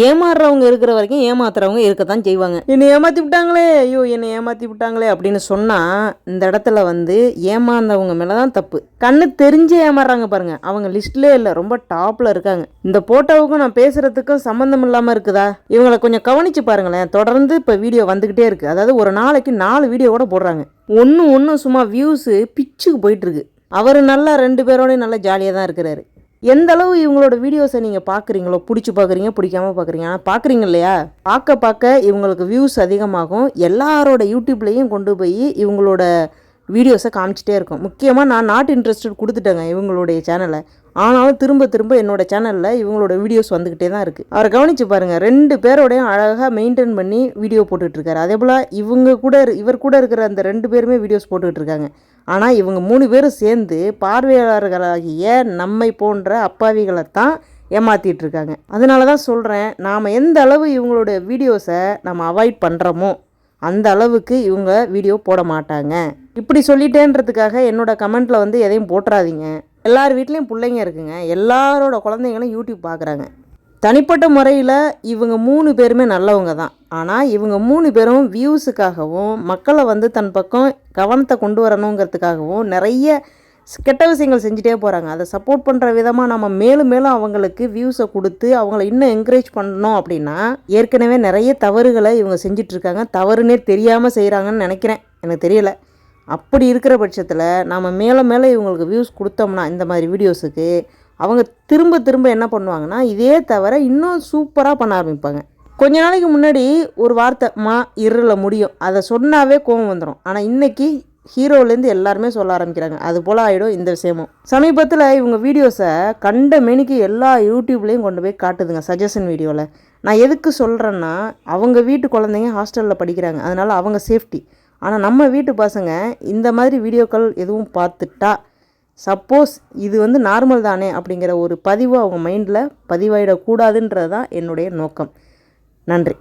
ஏமாறுறவங்க இருக்கிற வரைக்கும் ஏமாத்துறவங்க இருக்கத்தான் செய்வாங்க. என்னை ஏமாத்தி விட்டாங்களே ஐயோ என்னை ஏமாத்தி விட்டாங்களே அப்படின்னு சொன்னா இந்த இடத்துல வந்து ஏமாந்தவங்க மேலே தான் தப்பு. கண்ணு தெரிஞ்சு ஏமாறுறாங்க பாருங்க. அவங்க லிஸ்ட்லேயே இல்லை ரொம்ப டாப்ல இருக்காங்க. இந்த போட்டோவுக்கும் நான் பேசுறதுக்கும் சம்மந்தம் இல்லாம இருக்குதா? இவங்களை கொஞ்சம் கவனிச்சு பாருங்களேன். தொடர்ந்து இப்போ வீடியோ வந்துகிட்டே இருக்கு. அதாவது ஒரு நாளைக்கு நாலு வீடியோ கூட போடுறாங்க. ஒன்று ஒன்று சும்மா வியூஸு பிச்சுக்கு போயிட்டு இருக்கு. அவர் நல்லா ரெண்டு பேரோடய நல்லா ஜாலியாக தான் இருக்கிறாரு. எந்த அளவு இவங்களோட வீடியோஸை நீங்கள் பார்க்குறீங்களோ பிடிச்சி பார்க்குறீங்க பிடிக்காம பார்க்குறீங்க ஆனால் பார்க்குறீங்க இல்லையா? பார்க்க பார்க்க இவங்களுக்கு வியூஸ் அதிகமாகும். எல்லாரோட யூடியூப்லேயும் கொண்டு போய் இவங்களோட வீடியோஸை காமிச்சிட்டே இருக்கும். முக்கியமாக நான் நாட் இன்ட்ரெஸ்டட் கொடுத்துட்டேங்க இவங்களுடைய சேனலை ஆனாலும் திரும்ப திரும்ப என்னோட சேனலில் இவங்களோட வீடியோஸ் வந்துக்கிட்டே தான் இருக்குது அவரை கவனித்து பாருங்கள் ரெண்டு பேரோடையும் அழகாக மெயின்டைன் பண்ணி வீடியோ போட்டுட்ருக்காரு. அதே போல் இவங்க கூட இரு- இவர் கூட இருக்கிற அந்த ரெண்டு பேருமே வீடியோஸ் போட்டுக்கிட்டு இருக்காங்க ஆனால் இவங்க மூணு பேரும் சேர்ந்து பார்வையாளர்களாகிய நம்மை போன்ற அப்பாவிகளை தான் ஏமாற்றிட்டு இருக்காங்க அதனால தான் சொல்கிறேன் நாம் எந்த அளவு இவங்களோட வீடியோஸை நம்ம அவாய்ட் பண்ணுறோமோ அந்த அளவுக்கு இவங்க வீடியோ போட மாட்டாங்க. இப்படி சொல்லிட்டேன்றதுக்காக என்னோடய கமெண்ட்டில் வந்து எதையும் போட்டுறாதீங்க. எல்லார் வீட்லேயும் பிள்ளைங்க இருக்குங்க. எல்லாரோட குழந்தைங்களும் யூடியூப் பார்க்குறாங்க தனிப்பட்ட முறையில் இவங்க மூணு பேருமே நல்லவங்க தான். ஆனால் இவங்க மூணு பேரும் வியூஸுக்காகவும் மக்களை வந்து தன் பக்கம் கவனத்தை கொண்டு வரணுங்கிறதுக்காகவும் நிறைய கெட்ட விஷயங்கள் செஞ்சுட்டே போகிறாங்க அதை சப்போர்ட் பண்ணுற விதமாக நம்ம மேலும் மேலும் அவங்களுக்கு வியூஸை கொடுத்து அவங்கள இன்னும் என்கரேஜ் பண்ணணும் அப்படின்னா ஏற்கனவே நிறைய தவறுகளை இவங்க செஞ்சிட்ருக்காங்க தவறுனே தெரியாமல் செய்கிறாங்கன்னு நினைக்கிறேன். எனக்கு தெரியலை. அப்படி இருக்கிற பட்சத்தில் நாம் மேலே மேலே இவங்களுக்கு வியூஸ் கொடுத்தோம்னா இந்த மாதிரி வீடியோஸுக்கு அவங்க திரும்ப திரும்ப என்ன பண்ணுவாங்கன்னா இதே தவிர இன்னும் சூப்பராக பண்ண ஆரம்பிப்பாங்க. கொஞ்ச நாளைக்கு முன்னாடி ஒரு வார்த்தை மா இருள முடியும். அதை சொன்னாவே கோவம் வந்துடும் ஆனால் இன்றைக்கி ஹீரோலேருந்து எல்லாருமே சொல்ல ஆரம்பிக்கிறாங்க. அது போல் ஆகிடும் இந்த விஷயமும். சமீபத்தில் இவங்க வீடியோஸை கண்ட மெனிக்கு எல்லா யூடியூப்லேயும் கொண்டு போய் காட்டுதுங்க சஜஷன் வீடியோவில் நான் எதுக்கு சொல்கிறேன்னா அவங்க வீட்டு குழந்தைங்க ஹாஸ்டலில் படிக்கிறாங்க. அதனால் அவங்க சேஃப்டி ஆனால் நம்ம வீட்டு பசங்க இந்த மாதிரி வீடியோக்கள் எதுவும் பார்த்துட்டா சப்போஸ் இது வந்து நார்மல் தானே அப்படிங்கிற ஒரு பதிவு அவங்க மைண்டில் பதிவாயிடக்கூடாதுன்றது தான் என்னுடைய நோக்கம். நன்றி.